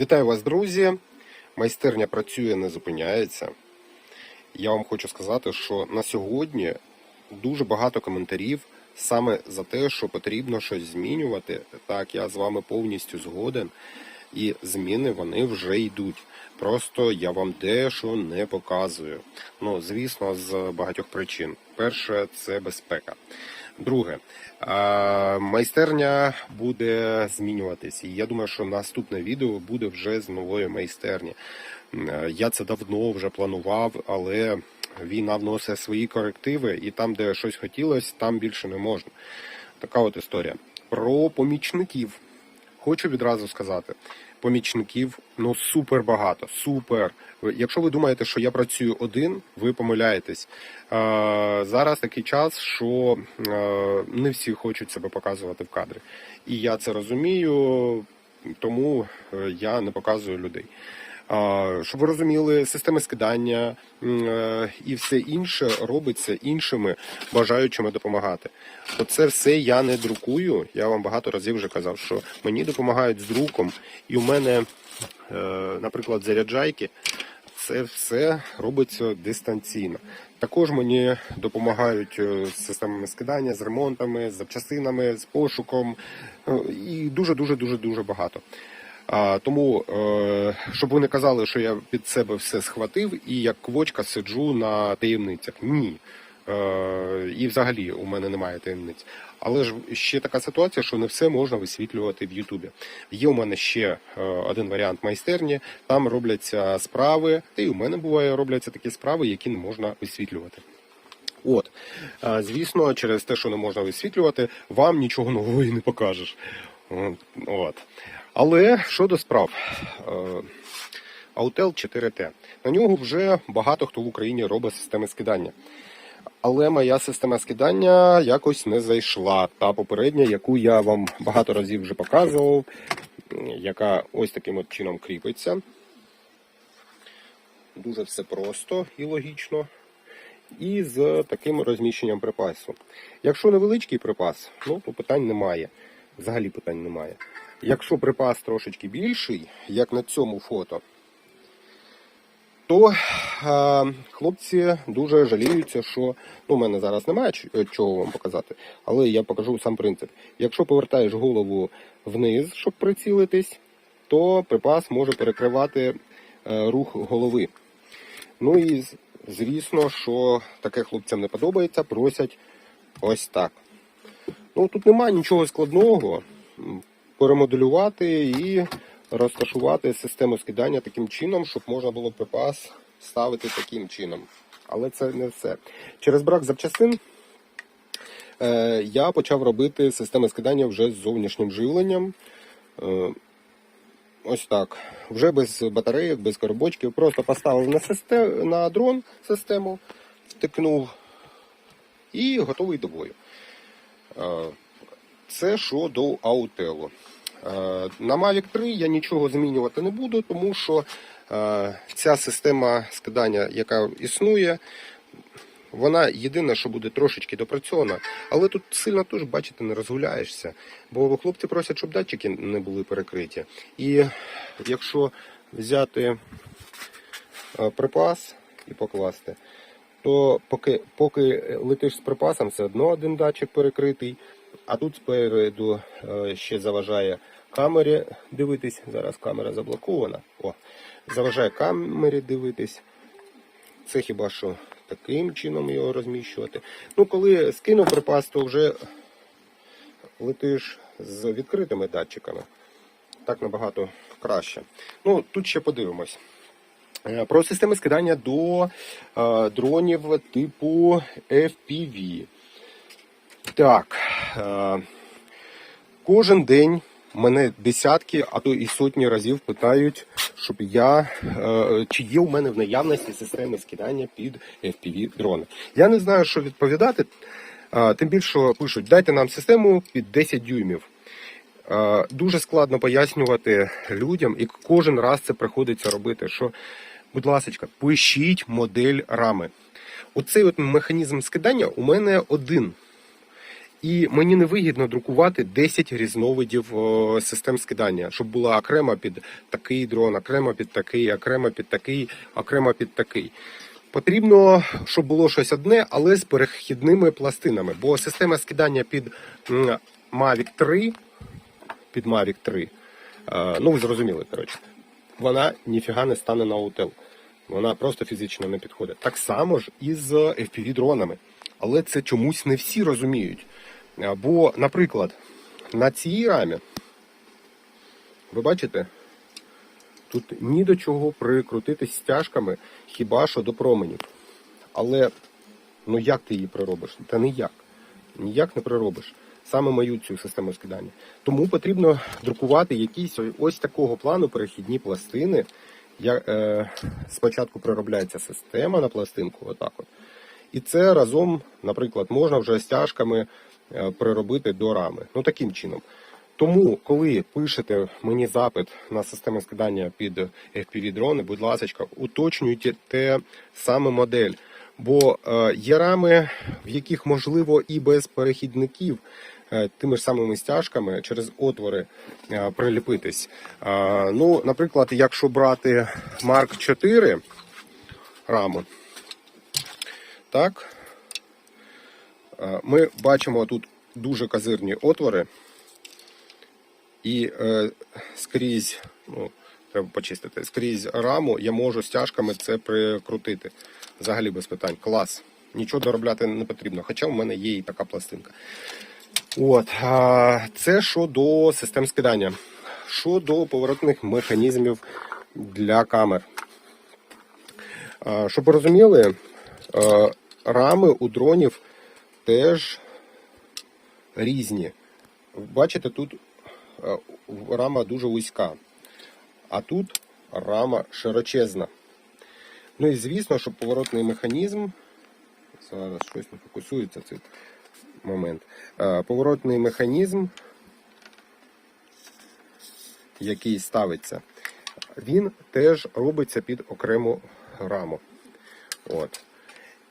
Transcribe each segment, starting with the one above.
Вітаю вас, друзі! Майстерня працює, не зупиняється. Я вам хочу сказати, що на сьогодні дуже багато коментарів саме за те, що потрібно щось змінювати. Так, я з вами повністю згоден. І зміни вони вже йдуть. Просто я вам дещо не показую. Ну, звісно, з багатьох причин. Перше це безпека. Друге, майстерня буде змінюватися. І я думаю, що наступне відео буде вже з нової майстерні. Е, Я це давно вже планував, але війна вносить свої корективи, і там, де щось хотілося, там більше не можна. Така от історія. Про помічників. Хочу відразу сказати, помічників ну супер багато, супер. Якщо ви думаєте, що я працюю один, ви помиляєтесь. Е, зараз такий час, що е, не всі хочуть себе показувати в кадрі. І я це розумію, тому е, я не показую людей. Щоб ви розуміли, системи скидання е, і все інше робиться іншими бажаючими допомагати. Оце все я не друкую. Я вам багато разів вже казав, що мені допомагають з друком, і у мене, е, наприклад, заряджайки. Це все робиться дистанційно. Також мені допомагають е, з системами скидання, з ремонтами, з запчастинами, з пошуком і дуже дуже дуже дуже багато. А, тому, е, щоб ви не казали, що я під себе все схватив і як квочка сиджу на таємницях. Ні. Е, і взагалі у мене немає таємниць. Але ж ще така ситуація, що не все можна висвітлювати в Ютубі. Є у мене ще е, один варіант майстерні. Там робляться справи, та й у мене буває робляться такі справи, які не можна висвітлювати. От, Е, звісно, через те, що не можна висвітлювати, вам нічого нового і не покажеш. От. Але щодо справ. Е, Autel 4T. На нього вже багато хто в Україні робить системи скидання. Але моя система скидання якось не зайшла. Та попередня, яку я вам багато разів вже показував, яка ось таким от чином кріпиться. Дуже все просто і логічно. І з таким розміщенням припасу. Якщо невеличкий припас, ну то питань немає. Взагалі питань немає. Якщо припас трошечки більший, як на цьому фото, то е, хлопці дуже жаліються, що ну, у мене зараз немає е, чого вам показати, але я покажу сам принцип. Якщо повертаєш голову вниз, щоб прицілитись, то припас може перекривати е, рух голови. Ну і звісно, що таке хлопцям не подобається, просять ось так. Ну тут немає нічого складного. Перемоделювати і розташувати систему скидання таким чином, щоб можна було припас ставити таким чином. Але це не все. Через брак запчастин е, я почав робити системи скидання вже з зовнішнім живленням. Е, ось так. Вже без батарейок, без коробочків. Просто поставив на, систем, на дрон систему, втикнув і готовий до бою. Е, Це що до Аутелу. Е, На Mavic 3 я нічого змінювати не буду, тому що е, ця система скидання, яка існує, вона єдине, що буде трошечки допрацьована, але тут сильно теж, бачите, не розгуляєшся. Бо хлопці просять, щоб датчики не були перекриті. І якщо взяти е, припас і покласти, то поки, поки летиш з припасом, все одно один датчик перекритий, а тут спереду ще заважає камері дивитись. Зараз камера заблокована. О, заважає камері дивитись. Це хіба що таким чином його розміщувати. Ну, коли скинув припас, то вже летиш з відкритими датчиками. Так набагато краще. Ну, тут ще подивимось. Е, Про системи скидання до е, дронів типу FPV. Так. Е, кожен день мене десятки, а то і сотні разів питають, щоб я е, чи є у мене в наявності системи скидання під FPV дрони. Я не знаю, що відповідати. Тим більше пишуть, дайте нам систему під 10 дюймів. Дуже складно пояснювати людям, і кожен раз це приходиться робити. Що, будь ласка, пишіть модель рами. Оцей от механізм скидання у мене один. І мені не вигідно друкувати 10 різновидів систем скидання, щоб була окремо під такий дрон, окремо під такий, окремо під такий, окремо під такий. Потрібно, щоб було щось одне, але з перехідними пластинами. Бо система скидання під Mavic 3, під Mavic 3, е, ну ви зрозуміли, коротше, вона ніфіга не стане на утел. Вона просто фізично не підходить. Так само ж і з FPV-дронами. Але це чомусь не всі розуміють. Бо, наприклад, на цій рамі, ви бачите, тут ні до чого прикрутитись стяжками, хіба що до променів. Але ну як ти її приробиш? Та ніяк. Ніяк не приробиш. Саме мою цю систему скидання. Тому потрібно друкувати якісь ось такого плану перехідні пластини. Я, е, спочатку приробляється система на пластинку, отак от. І це разом, наприклад, можна вже стяжками приробити до рами. Ну таким чином. Тому, коли пишете мені запит на систему скидання під FPV-дрони, будь ласка, уточнюйте те саме модель. Бо е, є рами, в яких можливо і без перехідників е, тими ж самими стяжками через отвори е, приліпитись. Е, ну, наприклад, якщо брати Mark 4 раму, так, е, ми бачимо тут дуже казирні отвори. І е, скрізь, ну, треба почистити, скрізь раму я можу стяжками це прикрутити. Взагалі без питань. Клас. Нічого доробляти не потрібно. Хоча в мене є і така пластинка. От, це щодо систем скидання. Щодо поворотних механізмів для камер. Щоб ви розуміли, е, рами у дронів теж різні. Бачите, тут е, рама дуже вузька, а тут рама широчезна. Ну і звісно, що поворотний механізм. Зараз щось не фокусується цей момент. Е, Поворотний механізм, який ставиться, він теж робиться під окрему раму. От.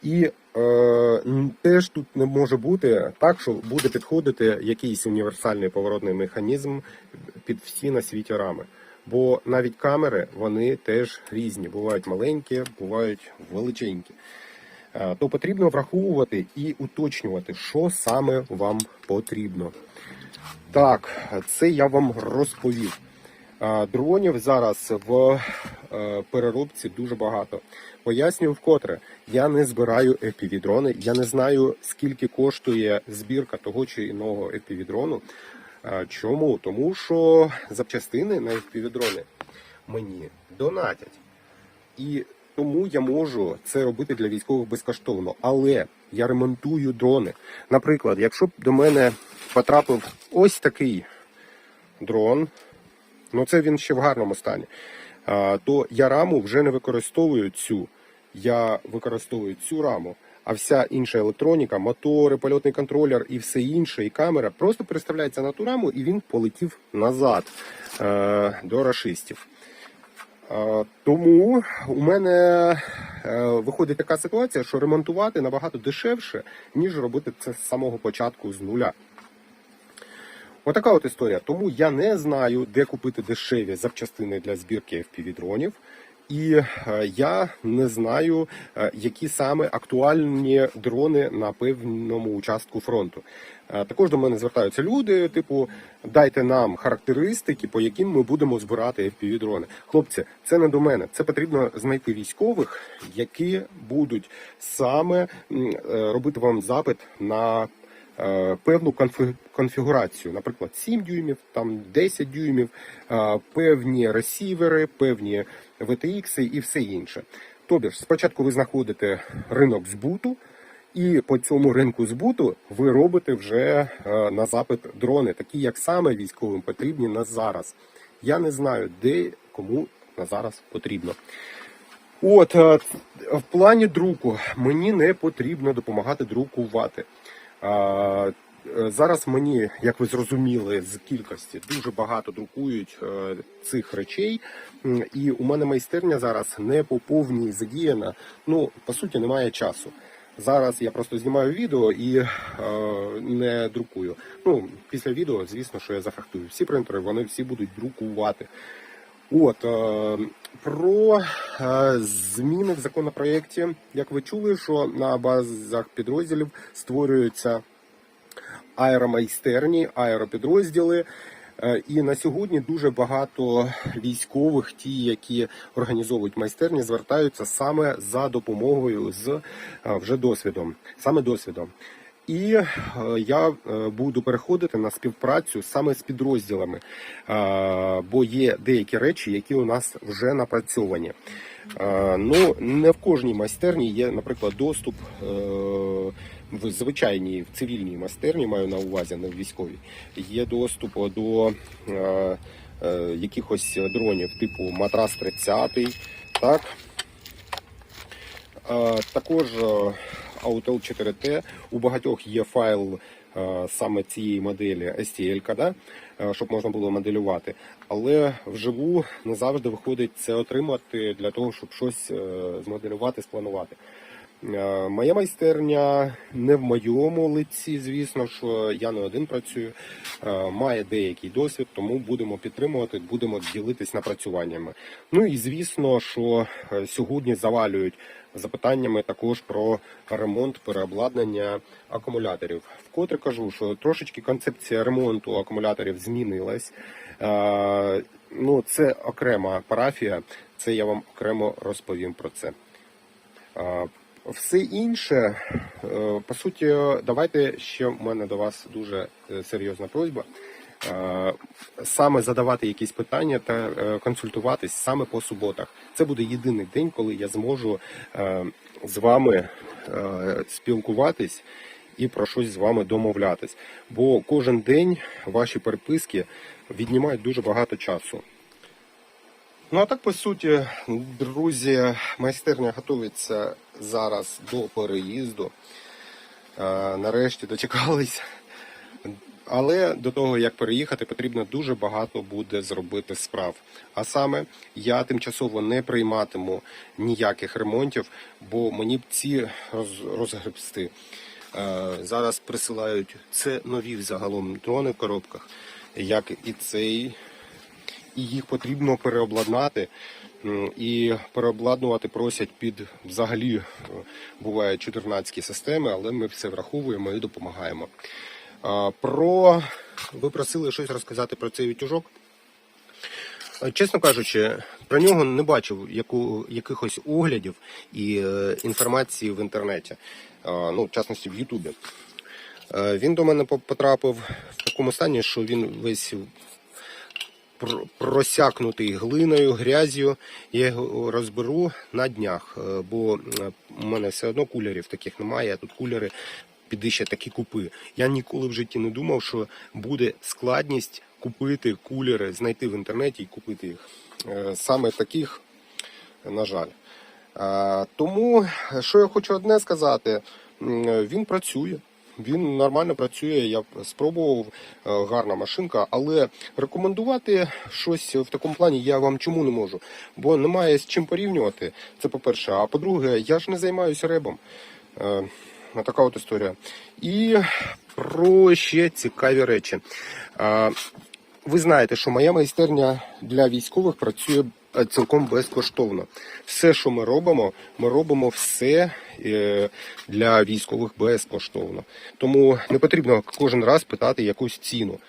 І е, теж тут не може бути так, що буде підходити якийсь універсальний поворотний механізм під всі на світі рами. Бо навіть камери вони теж різні. Бувають маленькі, бувають величенькі. Е, То потрібно враховувати і уточнювати, що саме вам потрібно. Так, це я вам розповів. Дронів зараз в е, переробці дуже багато. Пояснюю вкотре, я не збираю FPV-дрони, я не знаю, скільки коштує збірка того чи іного FPV-дрону. Чому? Тому що запчастини на FPV-дрони мені донатять. І тому я можу це робити для військових безкоштовно. Але я ремонтую дрони. Наприклад, якщо б до мене потрапив ось такий дрон, ну це він ще в гарному стані, то я раму вже не використовую цю. Я використовую цю раму, а вся інша електроніка, мотори, польотний контролер і все інше, і камера просто переставляється на ту раму, і він полетів назад е, до рашистів. Тому у мене е, виходить така ситуація, що ремонтувати набагато дешевше, ніж робити це з самого початку з нуля. Отака от історія. Тому я не знаю, де купити дешеві запчастини для збірки FPV-дронів. І е, я не знаю, е, які саме актуальні дрони на певному участку фронту. Е, Також до мене звертаються люди, типу, дайте нам характеристики, по яким ми будемо збирати FPV-дрони. Хлопці, це не до мене. Це потрібно знайти військових, які будуть саме робити вам запит на певну конфігурацію, наприклад, 7 дюймів, там 10 дюймів, е, певні ресівери, певні VTX і все інше. Тобто спочатку ви знаходите ринок збуту, і по цьому ринку збуту ви робите вже е, на запит дрони, такі як саме військовим потрібні на зараз. Я не знаю, де кому на зараз потрібно. От е, в плані друку мені не потрібно допомагати друкувати. Е, Зараз мені, як ви зрозуміли, з кількості дуже багато друкують е, цих речей, і у мене майстерня зараз не по повній задіяна. Ну по суті, немає часу. Зараз я просто знімаю відео і е, не друкую. Ну, після відео, звісно, що я зафрахтую. Всі принтери, вони всі будуть друкувати. От е, про е, зміни в законопроєкті, як ви чули, що на базах підрозділів створюються аеромайстерні, аеропідрозділи. Е, І на сьогодні дуже багато військових, ті, які організовують майстерні, звертаються саме за допомогою з вже досвідом, саме досвідом. І е, я е, буду переходити на співпрацю саме з підрозділами, е, бо є деякі речі, які у нас вже напрацьовані. Ну, не в кожній майстерні є, наприклад, доступ в звичайній в цивільній майстерні, маю на увазі, не в військовій. Є доступ до якихось дронів типу Матрас 30, так. Також е, 4T. У багатьох є файл е, саме цієї моделі STL, да? е, щоб можна було моделювати. Але вживу не завжди виходить це отримати для того, щоб щось е, змоделювати, спланувати. Е, Моя майстерня не в моєму лиці, звісно, що я не один працюю, е, має деякий досвід, тому будемо підтримувати, будемо ділитись напрацюваннями. Ну і звісно, що е, сьогодні завалюють запитаннями також про ремонт переобладнання акумуляторів. Вкотре кажу, що трошечки концепція ремонту акумуляторів змінилась. Ну, це окрема парафія, це я вам окремо розповім про це. Все інше, е, по суті, давайте ще в мене до вас дуже е, серйозна просьба. Е, Саме задавати якісь питання та консультуватись саме по суботах. Це буде єдиний день, коли я зможу з вами спілкуватись і про щось з вами домовлятись. Бо кожен день ваші переписки віднімають дуже багато часу. Ну а так по суті, друзі, майстерня готується зараз до переїзду. Е, Нарешті дочекались. Але до того як переїхати, потрібно дуже багато буде зробити справ. А саме я тимчасово не прийматиму ніяких ремонтів, бо мені б ці роз- розгребсти. Е, Зараз присилають це нові загалом дрони в коробках, як і цей і їх потрібно переобладнати. І переобладнувати просять під взагалі е, бувають чотирнацькі системи, але ми все враховуємо і допомагаємо. Про ви просили щось розказати про цей утюжок. Е, Чесно кажучи, про нього не бачив яку, якихось оглядів і е, інформації в інтернеті, е, ну, в частності в Ютубі. Е, Він до мене потрапив в такому стані, що він весь просякнутий глиною, грязю. Я його розберу на днях, е, бо е, у мене все одно кулерів таких немає, а тут кулери піди ще такі купи. Я ніколи в житті не думав, що буде складність купити кулери, знайти в інтернеті і купити їх. Е, Саме таких, на жаль. Е, Тому, що я хочу одне сказати, він працює. Він нормально працює. Я спробував е, гарна машинка, але рекомендувати щось в такому плані я вам чому не можу, бо немає з чим порівнювати. Це по-перше. А по-друге, я ж не займаюся ребом. Е, Така от історія. І про ще цікаві речі. Е, Ви знаєте, що моя майстерня для військових працює цілком безкоштовно. Все, що ми робимо, ми робимо все е, для військових безкоштовно. Тому не потрібно кожен раз питати якусь ціну.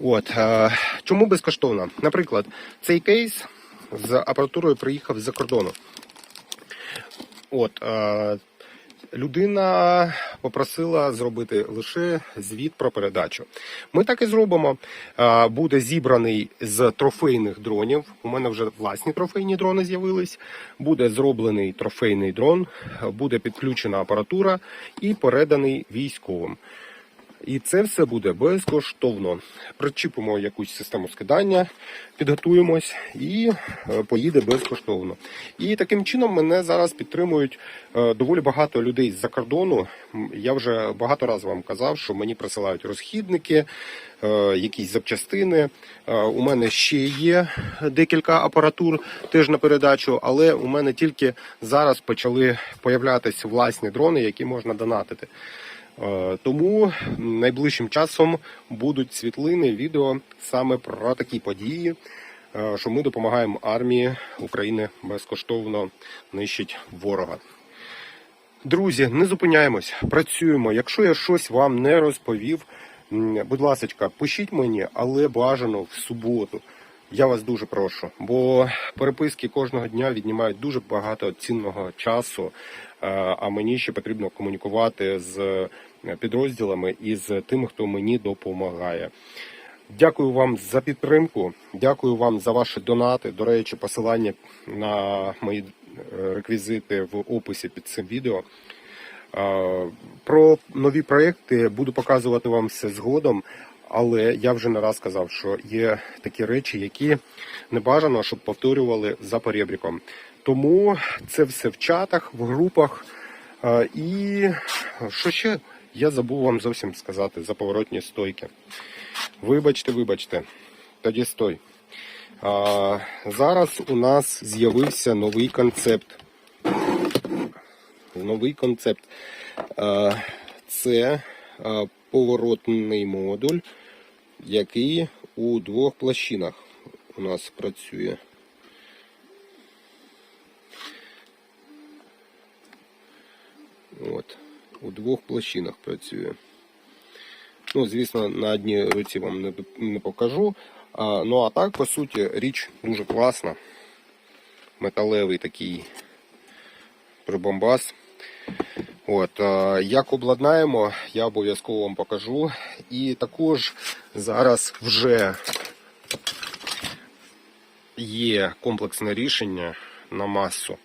От е, чому безкоштовно? Наприклад, цей кейс з апаратурою приїхав з-за кордону. От е, людина попросила зробити лише звіт про передачу. Ми так і зробимо. Буде зібраний з трофейних дронів. У мене вже власні трофейні дрони з'явились. Буде зроблений трофейний дрон, буде підключена апаратура і переданий військовим. І це все буде безкоштовно. Причіпимо якусь систему скидання, підготуємось і е, поїде безкоштовно. І таким чином мене зараз підтримують е, доволі багато людей з-за кордону. Я вже багато разів вам казав, що мені присилають розхідники, е, якісь запчастини. У мене ще є декілька апаратур теж на передачу, але у мене тільки зараз почали появлятися власні дрони, які можна донатити. Е, Тому найближчим часом будуть світлини, відео саме про такі події, е, що ми допомагаємо армії України безкоштовно нищить ворога. Друзі, не зупиняємось, працюємо. Якщо я щось вам не розповів, будь ласка, пишіть мені, але бажано в суботу. Я вас дуже прошу, бо переписки кожного дня віднімають дуже багато цінного часу. е, А мені ще потрібно комунікувати з підрозділами і з тими, хто мені допомагає. Дякую вам за підтримку. Дякую вам за ваші донати. До речі, посилання на мої е, реквізити в описі під цим відео. Е, Про нові проекти буду показувати вам все згодом, але я вже не раз сказав, що є такі речі, які не бажано, щоб повторювали за поребріком. Тому це все в чатах, в групах. Е, І що ще я забув вам зовсім сказати за поворотні стойки. Вибачте, вибачте, тоді стой. А, зараз у нас з'явився новий концепт. Новий концепт. А, це а, поворотний модуль, який у двох площинах у нас працює. От, у двох площинах працює. Ну, звісно, на одній руці вам не, покажу. А, ну а так, по суті, річ дуже класна. Металевий такий прибамбас. От, як обладнаємо, я обов'язково вам покажу. І також зараз вже є комплексне рішення на масу,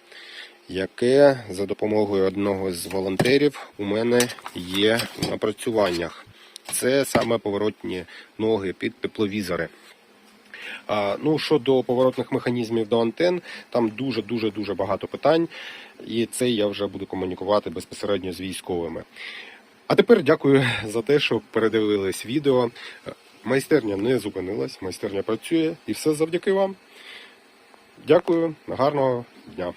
яке за допомогою одного з волонтерів у мене є в напрацюваннях. Це саме поворотні ноги під тепловізори. Ну, щодо поворотних механізмів до антен, там дуже дуже дуже багато питань, і це я вже буду комунікувати безпосередньо з військовими. А тепер дякую за те, що передивились відео. Майстерня не зупинилась, майстерня працює, і все завдяки вам. Дякую, гарного дня.